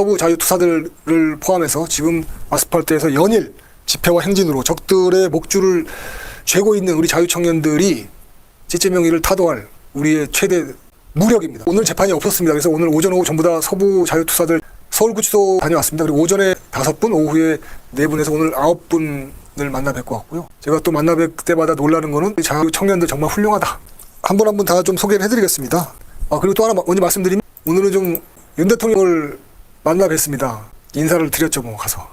서부 자유투사들을 포함해서 지금 아스팔트에서 연일 집회와 행진으로 적들의 목줄을 죄고 있는 우리 자유청년들이 찌찌명의를 타도할 우리의 최대 무력입니다. 오늘 재판이 없었습니다. 그래서 오늘 오전 오후 전부 다 서부 자유투사들 서울구치소 다녀왔습니다. 그리고 오전에 다섯 분, 오후에 네 분에서 오늘 아홉 분을 만나 뵙고 왔고요. 제가 또 만나 뵐 때마다 놀라는 거는 우리 자유 청년들 정말 훌륭하다. 한 분 한 분 다 좀 소개를 해드리겠습니다. 아 그리고 또 하나 먼저 말씀드리면 오늘은 좀 윤 대통령을 만나 뵀습니다. 인사를 드렸죠 뭐 가서.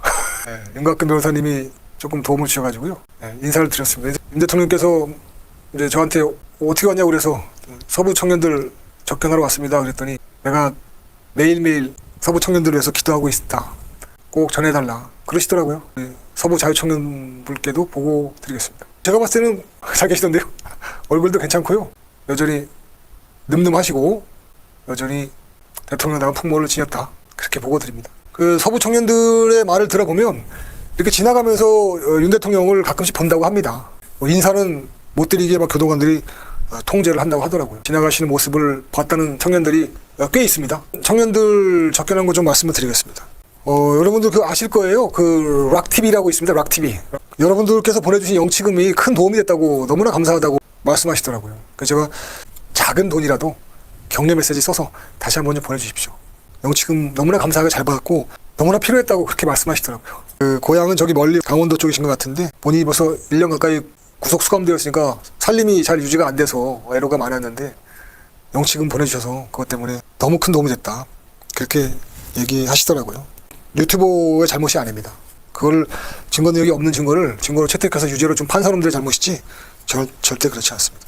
네, 윤곽근 변호사님이 조금 도움을 주셔가지고요. 네, 인사를 드렸습니다. 윤 대통령께서 이제 저한테 어떻게 왔냐고 그래서 서부 청년들 접견하러 왔습니다. 그랬더니 내가 매일매일 서부 청년들을 위해서 기도하고 있다. 꼭 전해달라. 그러시더라고요. 네, 서부 자유청년분께도 보고 드리겠습니다. 제가 봤을 때는 잘 계시던데요. 얼굴도 괜찮고요. 여전히 늠름하시고 여전히 대통령다운 풍모를 지녔다. 그렇게 보고 드립니다. 그 서부 청년들의 말을 들어보면 이렇게 지나가면서 어, 윤 대통령을 가끔씩 본다고 합니다. 뭐 인사는 못 드리게 막 교도관들이 어, 통제를 한다고 하더라고요. 지나가시는 모습을 봤다는 청년들이 어, 꽤 있습니다. 청년들 접견한 거 좀 말씀을 드리겠습니다. 어, 여러분들 그 아실 거예요. 그 락TV라고 있습니다. 락TV. 여러분들께서 보내주신 영치금이 큰 도움이 됐다고 너무나 감사하다고 말씀하시더라고요. 그래서 제가 작은 돈이라도 격려 메시지 써서 다시 한번 좀 보내주십시오. 영치금 너무나 감사하게 잘 받았고 너무나 필요했다고 그렇게 말씀하시더라고요. 그 고향은 저기 멀리 강원도 쪽이신 것 같은데 본인이 벌써 1년 가까이 구속 수감되었으니까 살림이 잘 유지가 안 돼서 애로가 많았는데 영치금 보내주셔서 그것 때문에 너무 큰 도움이 됐다. 그렇게 얘기하시더라고요. 유튜버의 잘못이 아닙니다. 그걸 증거 능력이 없는 증거를 증거로 채택해서 유죄로 좀 판 사람들의 잘못이지 절, 절대 그렇지 않습니다.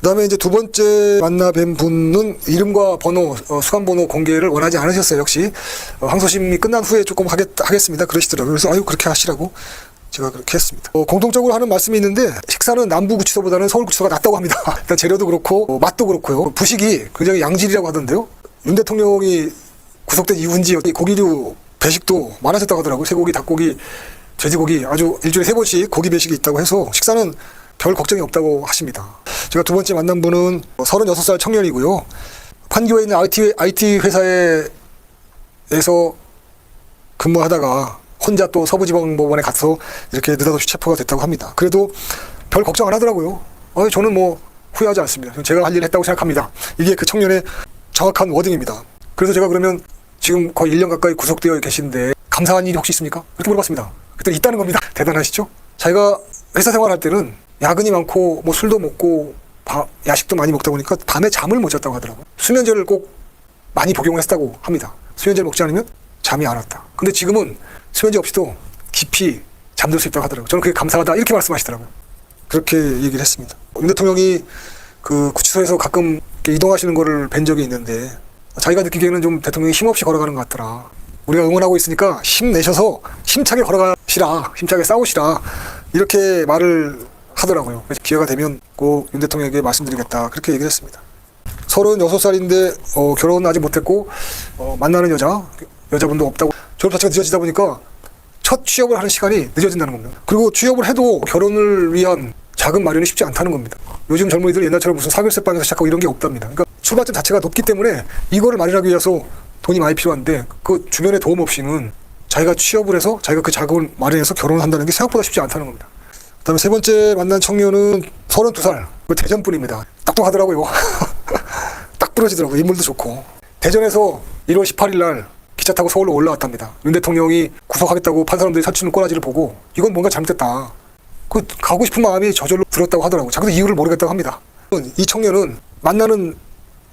그다음에 이제 두 번째 만나 뵌 분은 이름과 번호, 어, 수감 번호 공개를 원하지 않으셨어요. 역시 어, 항소심이 끝난 후에 조금 하겠, 하겠습니다. 그러시더라고요. 그래서 아유 그렇게 하시라고 제가 그렇게 했습니다. 어, 공통적으로 하는 말씀이 있는데 식사는 남부구치소보다는 서울구치소가 낫다고 합니다. 일단 재료도 그렇고 어, 맛도 그렇고요. 부식이 굉장히 양질이라고 하던데요. 윤 대통령이 구속된 이후인지 고기류 배식도 많아졌다고 하더라고요. 쇠고기, 닭고기, 돼지고기 아주 일주일에 세 번씩 고기 배식이 있다고 해서 식사는 별 걱정이 없다고 하십니다. 제가 두 번째 만난 분은 36살 청년이고요. 판교에 있는 IT, IT 회사에서 근무하다가 혼자 또 서부지방법원에 가서 이렇게 느닷없이 체포가 됐다고 합니다. 그래도 별 걱정 안 하더라고요. 어, 저는 뭐 후회하지 않습니다. 제가 할 일을 했다고 생각합니다. 이게 그 청년의 정확한 워딩입니다. 그래서 제가 그러면 지금 거의 1년 가까이 구속되어 계신데 감사한 일이 혹시 있습니까? 이렇게 물어봤습니다. 그때 있다는 겁니다. 대단하시죠? 자기가 회사 생활할 때는 야근이 많고 뭐 술도 먹고 바- 야식도 많이 먹다 보니까 밤에 잠을 못 잤다고 하더라고요. 수면제를 꼭 많이 복용을 했다고 합니다. 수면제를 먹지 않으면 잠이 안 왔다. 근데 지금은 수면제 없이도 깊이 잠들 수 있다고 하더라고요. 저는 그게 감사하다 이렇게 말씀하시더라고요. 그렇게 얘기를 했습니다. 윤 대통령이 그 구치소에서 가끔 이동하시는 거를 뵌 적이 있는데 자기가 느끼기에는 좀 대통령이 힘없이 걸어가는 것 같더라. 우리가 응원하고 있으니까 힘내셔서 힘차게 걸어가시라, 힘차게 싸우시라 이렇게 말을 하더라고요. 그래서 기회가 되면 꼭 윤 대통령에게 말씀드리겠다 그렇게 얘기를 했습니다. 36살인데 어, 결혼 아직 못했고 어, 만나는 여자 여자분도 없다고 졸업 자체가 늦어지다 보니까 첫 취업을 하는 시간이 늦어진다는 겁니다. 그리고 취업을 해도 결혼을 위한 자금 마련이 쉽지 않다는 겁니다. 요즘 젊은이들 옛날처럼 무슨 사교세 방에서 시작하고 이런 게 없답니다. 그러니까 출발점 자체가 높기 때문에 이거를 마련하기 위해서 돈이 많이 필요한데 그 주변의 도움 없이는 자기가 취업을 해서 자기가 그 자금을 마련해서 결혼을 한다는 게 생각보다 쉽지 않다는 겁니다. 그다음에 세 번째 만난 청년은 32살 그 대전 분입니다. 딱똑하더라고요. 딱 부러지더라고요. 인물도 좋고 대전에서 1월 18일 날 기차 타고 서울로 올라왔답니다. 윤 대통령이 구속하겠다고 판 사람들이 설치는 꼬라지를 보고 이건 뭔가 잘못됐다. 그 가고 싶은 마음이 저절로 들었다고 하더라고요. 자기도 이유를 모르겠다고 합니다. 이 청년은 만나는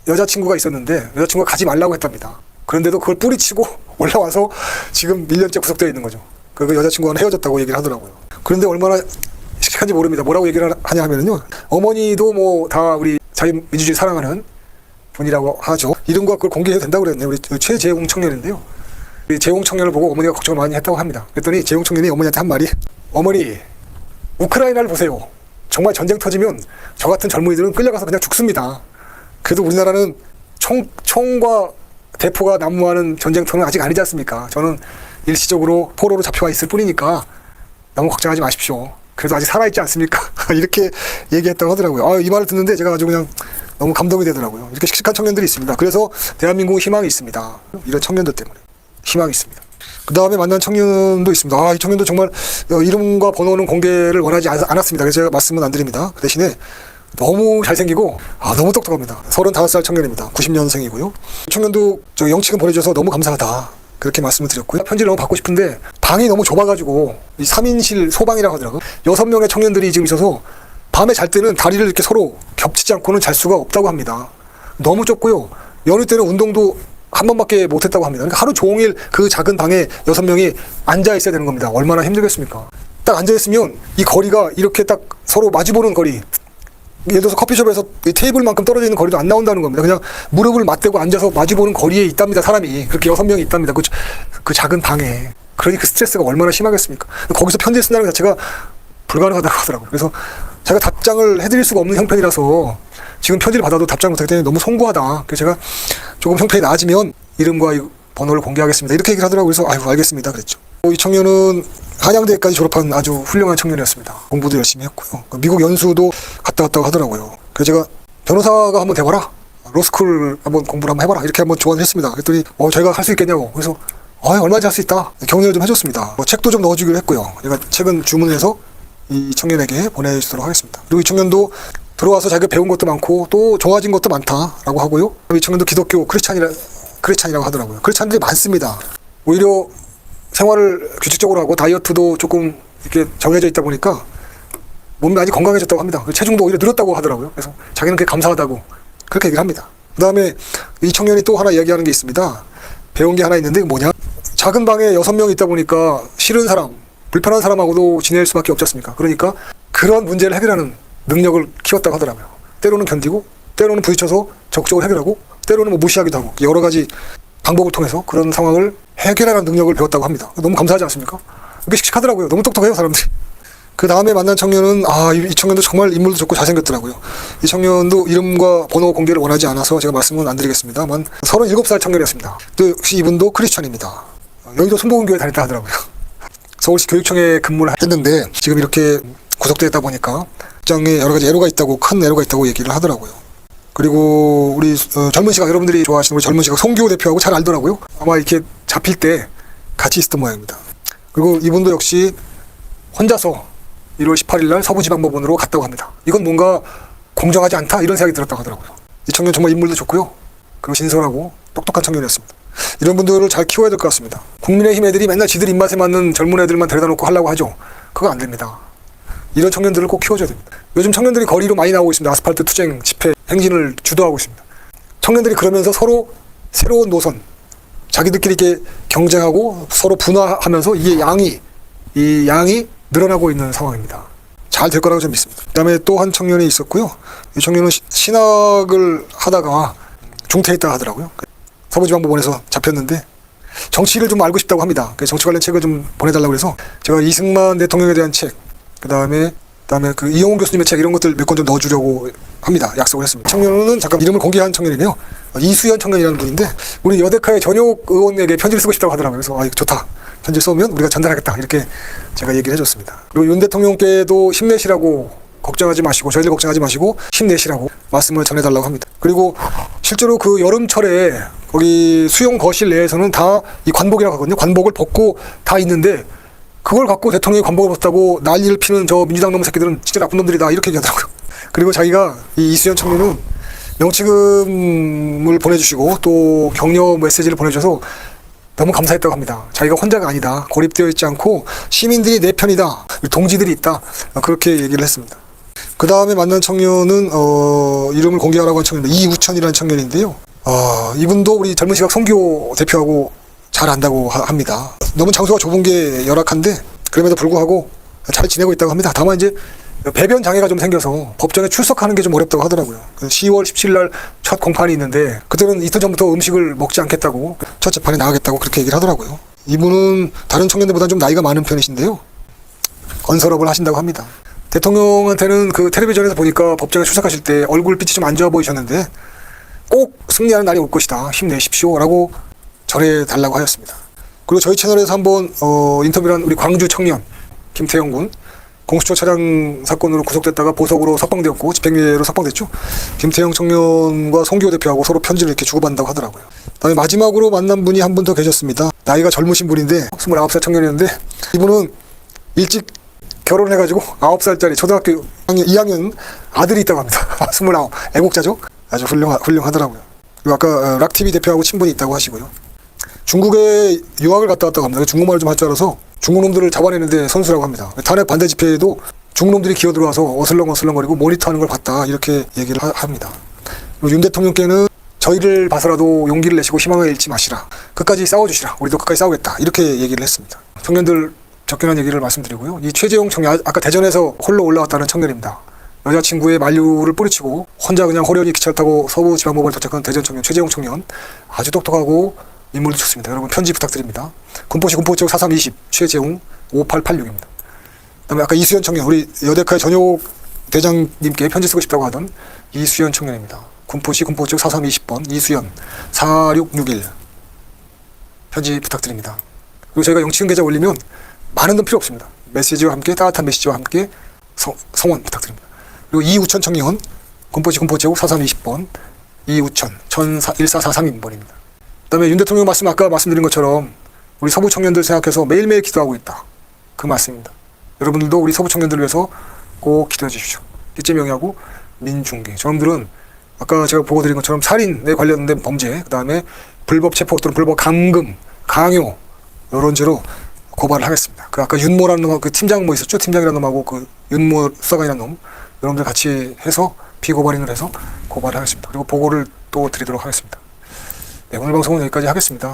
여자친구가 있었는데 여자친구가 가지 말라고 했답니다. 그런데도 그걸 뿌리치고 올라와서 지금 1년째 구속되어 있는 거죠. 그 여자친구와는 헤어졌다고 얘기를 하더라고요. 그런데 얼마나 씩씩한지 모릅니다. 뭐라고 얘기를 하냐 하면은요. 어머니도 뭐 다 우리 자유민주주의 사랑하는 분이라고 하죠. 이름과 그걸 공개해도 된다고 그랬네요. 우리 최재용 청년인데요. 우리 재용 청년을 보고 어머니가 걱정을 많이 했다고 합니다. 그랬더니 재용 청년이 어머니한테 한 말이 어머니 우크라이나를 보세요. 정말 전쟁 터지면 저 같은 젊은이들은 끌려가서 그냥 죽습니다. 그래도 우리나라는 총, 총과 대포가 난무하는 전쟁터는 아직 아니지 않습니까? 저는 일시적으로 포로로 잡혀와 있을 뿐이니까 너무 걱정하지 마십시오. 그래도 아직 살아있지 않습니까? 이렇게 얘기했다고 하더라고요. 아, 이 말을 듣는데 제가 아주 그냥 너무 감동이 되더라고요. 이렇게 씩씩한 청년들이 있습니다. 그래서 대한민국 희망이 있습니다. 이런 청년들 때문에. 희망이 있습니다. 그 다음에 만난 청년도 있습니다. 아, 이 청년도 정말 어, 이름과 번호는 공개를 원하지 않, 않았습니다. 그래서 제가 말씀은 안 드립니다. 그 대신에 너무 잘생기고 아 너무 똑똑합니다. 35살 청년입니다. 90년생이고요. 청년도 저 영치금 보내줘서 너무 감사하다. 그렇게 말씀을 드렸고요. 편지를 너무 받고 싶은데 방이 너무 좁아가지고 이 3인실 소방이라고 하더라고요. 여섯 명의 청년들이 지금 있어서 밤에 잘 때는 다리를 이렇게 서로 겹치지 않고는 잘 수가 없다고 합니다. 너무 좁고요. 연휴 때는 운동도 한 번밖에 못했다고 합니다. 그러니까 하루 종일 그 작은 방에 여섯 명이 앉아 있어야 되는 겁니다. 얼마나 힘들겠습니까? 딱 앉아 있으면 이 거리가 이렇게 딱 서로 마주보는 거리. 예를 들어서 커피숍에서 이 테이블만큼 떨어져 있는 거리도 안 나온다는 겁니다. 그냥 무릎을 맞대고 앉아서 마주보는 거리에 있답니다. 사람이 그렇게 여섯 명이 있답니다. 그, 그 작은 방에. 그러니 그 스트레스가 얼마나 심하겠습니까? 거기서 편지 쓴다는 것 자체가 불가능하다고 하더라고요. 그래서 제가 답장을 해드릴 수가 없는 형편이라서 지금 편지를 받아도 답장 못하기 때문에 너무 송구하다. 그래서 제가 조금 형편이 나아지면 이름과 이 번호를 공개하겠습니다. 이렇게 얘기를 하더라고요. 그래서 아이고 알겠습니다. 그랬죠. 이 청년은 한양대까지 졸업한 아주 훌륭한 청년이었습니다. 공부도 열심히 했고요. 그 미국 연수도 갔다 왔다고 하더라고요. 그래서 제가 변호사가 한번 돼봐라. 로스쿨 한번 공부를 한번 해봐라. 이렇게 한번 조언을 했습니다. 그랬더니 어, 제가 할 수 있겠냐고. 그래서 아, 얼마든지 할 수 있다. 격려를 좀 해줬습니다. 뭐 책도 좀 넣어주기로 했고요. 제가 책은 주문해서 이 청년에게 보내주도록 하겠습니다. 그리고 이 청년도 들어와서 자기가 배운 것도 많고 또 좋아진 것도 많다라고 하고요. 이 청년도 기독교 크리스찬이라 크리스찬이라고 하더라고요. 크리스찬들이 많습니다. 오히려 생활을 규칙적으로 하고 다이어트도 조금 이렇게 정해져 있다 보니까 몸이 많이 건강해졌다고 합니다. 그 체중도 오히려 늘었다고 하더라고요. 그래서 자기는 그게 감사하다고 그렇게 얘기를 합니다. 그 다음에 이 청년이 또 하나 이야기하는 게 있습니다. 배운 게 하나 있는데 뭐냐? 작은 방에 여섯 명 있다 보니까 싫은 사람, 불편한 사람하고도 지낼 수밖에 없지 않습니까? 그러니까 그런 문제를 해결하는 능력을 키웠다고 하더라고요. 때로는 견디고, 때로는 부딪혀서 적극적으로 해결하고, 때로는 뭐 무시하기도 하고 여러 가지 방법을 통해서 그런 상황을 해결하는 능력을 배웠다고 합니다. 너무 감사하지 않습니까? 이게 씩씩하더라고요. 너무 똑똑해요, 사람들이. 그 다음에 만난 청년은 아, 이, 이 청년도 정말 인물도 좋고 잘생겼더라고요. 이 청년도 이름과 번호 공개를 원하지 않아서 제가 말씀은 안 드리겠습니다만 37살 청년이었습니다. 또 역시 이분도 크리스천입니다. 여의도 순복음교회 다녔다 하더라고요. 서울시 교육청에 근무를 했는데 지금 이렇게 구속되다 보니까 직장에 여러 가지 애로가 있다고 큰 애로가 있다고 얘기를 하더라고요. 그리고 우리 어, 젊은 시각 여러분들이 좋아하시는 우리 젊은 시각 송기호 대표하고 잘 알더라고요. 아마 이렇게 잡힐 때 같이 있었던 모양입니다. 그리고 이분도 역시 혼자서 1월 18일 날 서부지방법원으로 갔다고 합니다. 이건 뭔가 공정하지 않다 이런 생각이 들었다고 하더라고요. 이 청년 정말 인물도 좋고요. 그리고 신선하고 똑똑한 청년이었습니다. 이런 분들을 잘 키워야 될 것 같습니다. 국민의힘 애들이 맨날 지들 입맛에 맞는 젊은 애들만 데려다 놓고 하려고 하죠. 그거 안 됩니다. 이런 청년들을 꼭 키워줘야 됩니다. 요즘 청년들이 거리로 많이 나오고 있습니다. 아스팔트 투쟁 집회 행진을 주도하고 있습니다. 청년들이 그러면서 서로 새로운 노선, 자기들끼리 이렇게 경쟁하고 서로 분화하면서 이게 양이 이 양이 늘어나고 있는 상황입니다. 잘 될 거라고 저는 믿습니다. 그 다음에 또 한 청년이 있었고요. 이 청년은 시- 신학을 하다가 중퇴했다 하더라고요. 서부지방법원에서 잡혔는데 정치를 좀 알고 싶다고 합니다. 정치 관련 책을 좀 보내달라고 해서 제가 이승만 대통령에 대한 책, 그 다음에 그다음에 그 이영훈 교수님의 책 이런 것들 몇 권 좀 넣어주려고 합니다. 약속을 했습니다. 청년은 잠깐 이름을 공개한 청년이네요. 어, 이수연 청년이라는 분인데 우리 여대카의 전효 의원에게 편지를 쓰고 싶다고 하더라고요. 그래서 아 좋다. 편지 써오면 우리가 전달하겠다 이렇게 제가 얘기를 해줬습니다. 그리고 윤 대통령께도 힘내시라고 걱정하지 마시고 저희들 걱정하지 마시고 힘내시라고 말씀을 전해달라고 합니다. 그리고 실제로 그 여름철에 거기 수용 거실 내에서는 다 이 관복이라고 하거든요. 관복을 벗고 다 있는데 그걸 갖고 대통령이 관복을 벗다고 난리를 피는 저 민주당 놈 새끼들은 진짜 나쁜 놈들이다 이렇게 얘기하더라고요. 그리고 자기가 이 이수연 청년은 명치금을 보내주시고 또 격려 메시지를 보내줘서 너무 감사했다고 합니다. 자기가 혼자가 아니다. 고립되어 있지 않고 시민들이 내 편이다. 동지들이 있다. 그렇게 얘기를 했습니다. 그 다음에 만난 청년은 어, 이름을 공개하라고 한 청년 이우천이라는 청년인데요. 어, 이분도 우리 젊은 시각 성교 대표하고 잘 안다고 하- 합니다. 너무 장소가 좁은 게 열악한데 그럼에도 불구하고 잘 지내고 있다고 합니다. 다만 이제 배변 장애가 좀 생겨서 법정에 출석하는 게 좀 어렵다고 하더라고요. 그 10월 17일 날 첫 공판이 있는데 그때는 이틀 전부터 음식을 먹지 않겠다고 첫 재판에 나가겠다고 그렇게 얘기를 하더라고요. 이분은 다른 청년들보다 좀 나이가 많은 편이신데요. 건설업을 하신다고 합니다. 대통령한테는 그 텔레비전에서 보니까 법정에 출석하실 때 얼굴빛이 좀 안 좋아 보이셨는데 꼭 승리하는 날이 올 것이다. 힘내십시오 라고 전해 달라고 하였습니다. 그리고 저희 채널에서 한번 어, 인터뷰한 우리 광주 청년 김태영 군 공수처 차량 사건으로 구속됐다가 보석으로 석방되었고 집행유예로 석방됐죠. 김태형 청년과 송기호 대표하고 서로 편지를 이렇게 주고받는다고 하더라고요. 그다음에 마지막으로 만난 분이 한 분 더 계셨습니다. 나이가 젊으신 분인데 29살 청년이었는데 이분은 일찍 결혼해가지고 9살짜리 초등학교 2학년, 2학년 아들이 있다고 합니다. 29 애국자죠. 아주 훌륭하, 훌륭하더라고요. 그리고 아까 어, 락TV 대표하고 친분이 있다고 하시고요. 중국에 유학을 갔다 왔다고 합니다. 중국말을 좀 할 줄 알아서 중국놈들을 잡아내는데 선수라고 합니다. 탄핵 반대 집회에도 중국놈들이 기어 들어와서 어슬렁어슬렁거리고 모니터하는 걸 봤다 이렇게 얘기를 하- 합니다. 윤 대통령께는 저희를 봐서라도 용기를 내시고 희망을 잃지 마시라. 끝까지 싸워주시라. 우리도 끝까지 싸우겠다. 이렇게 얘기를 했습니다. 청년들 접견한 얘기를 말씀드리고요. 이 최재용 청년, 아- 아까 대전에서 홀로 올라왔다는 청년입니다. 여자친구의 만류를 뿌리치고 혼자 그냥 호련히 기차를 타고 서부 지방법원에 도착한 대전 청년 최재용 청년 아주 똑똑하고 인물도 좋습니다. 여러분 편지 부탁드립니다. 군포시 군포지역 4320 최재용 5886입니다. 그다음에 아까 이수연 청년 우리 여대카의 전효 대장님께 편지 쓰고 싶다고 하던 이수연 청년입니다. 군포시 군포지역 4320번 이수연 4661 편지 부탁드립니다. 그리고 저희가 영치금 계좌 올리면 많은 돈 필요 없습니다. 메시지와 함께 따뜻한 메시지와 함께 성, 성원 부탁드립니다. 그리고 이우천 청년 군포시 군포지역 4320번 이우천 1443번입니다. 그다음에 윤 대통령 말씀 아까 말씀드린 것처럼 우리 서부 청년들 생각해서 매일매일 기도하고 있다. 그 말씀입니다. 여러분들도 우리 서부 청년들을 위해서 꼭 기도해 주십시오. 일제 명예하고 민중계. 저놈들은 아까 제가 보고 드린 것처럼 살인에 관련된 범죄, 그다음에 불법 체포 또는 불법 감금, 강요 이런 죄로 고발을 하겠습니다. 그 아까 윤모라는 놈, 그 팀장 뭐 있었죠? 팀장이라는 놈하고 그 윤모 수사관이라는 놈, 여러분들 같이 해서 비고발인을 해서 고발을 하겠습니다. 그리고 보고를 또 드리도록 하겠습니다. 네, 오늘 방송은 여기까지 하겠습니다.